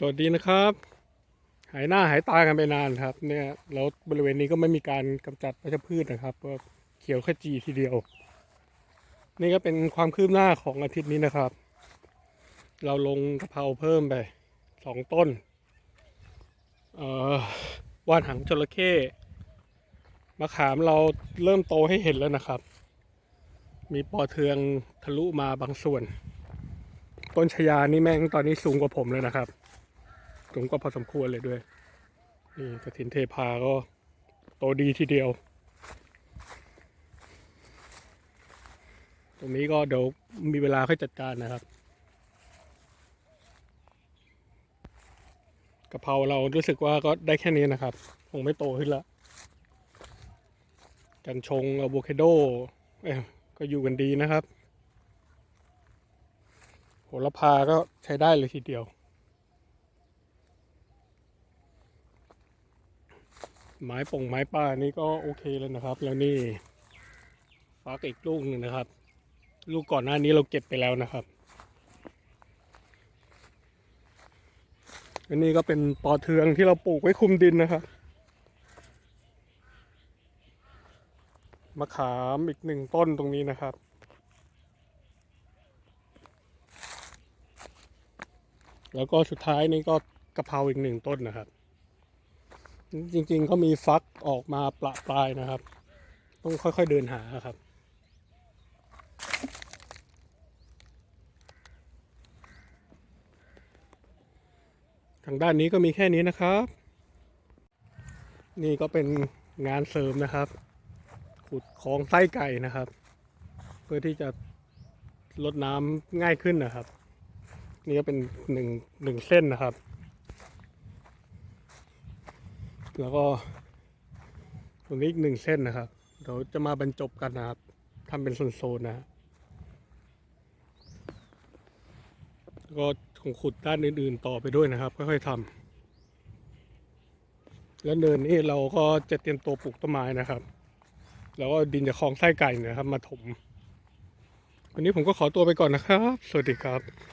สวัสดีนะครับ หายหน้าหายตากันไปนานครับ เนี่ยแล้วบริเวณนี้ก็ไม่มีการกำจัดวัชพืชนะครับก็เขียวขจีทีเดียว นี่ก็เป็นความคืบหน้าของอาทิตย์นี้นะครับ เราลงกะเพราเพิ่มไปสองต้นว่านหางจระเข้มะขามเราเริ่มโตให้เห็นแล้วนะครับ มีปอเทืองทะลุมาบางส่วน ต้นชยานี่แม่งตอนนี้สูงกว่าผมเลยนะครับ สูงกว่าพอสมควรเลยด้วย นี่กระถินเทพาก็โตดีทีเดียว ตรงนี้ก็เดี๋ยวมีเวลาค่อยจัดการนะครับกะเพราเรารู้สึกว่าก็ได้แค่นี้นะครับ คงไม่โตขึ้นละ กัญชงอะโวคาโดเอ้ยก็อยู่กันดีนะครับ โหระพาก็ใช้ได้เลยทีเดียว ไม้ป่งไม้ป่านี่ก็โอเคแล้วนะครับ แล้วนี่ฟักอีกลูกหนึ่งนะครับ ลูกก่อนหน้านี้เราเก็บไปแล้วนะครับอันนี้ก็เป็นปอเทืองที่เราปลูกไว้คุมดินนะครับมะขามอีกหนึ่งต้นตรงนี้นะครับ แล้วก็สุดท้ายนี่ก็กะเพราอีกหนึ่งต้นนะครับ จริงๆก็มีฟักออกมาประปรายนะครับ ต้องค่อยๆเดินหาครับทางด้านนี้ก็มีแค่นี้นะครับ นี่ก็เป็นงานเสริมนะครับ ขุดคลองไส้ไก่นะครับ เพื่อที่จะลดน้ำง่ายขึ้นนะครับ นี่ก็เป็นหนึ่งหนึ่งเส้นนะครับ แล้วก็ตรงนี้อีกหนึ่งเส้นนะครับ เดี๋ยวจะมาบรรจบกันนะครับทำเป็นโซนๆนะแล้วก็คงขุดด้านอื่นๆต่อไปด้วยนะครับ ค่อยๆทำแล้วเนินนี้เราก็จะเตรียมตัวปลูกต้นไม้นะครับ แล้วก็ดินจากคลองไส้ไก่เนยนะครับ มาถมวันนี้ผมก็ขอตัวไปก่อนนะครับ สวัสดีครับ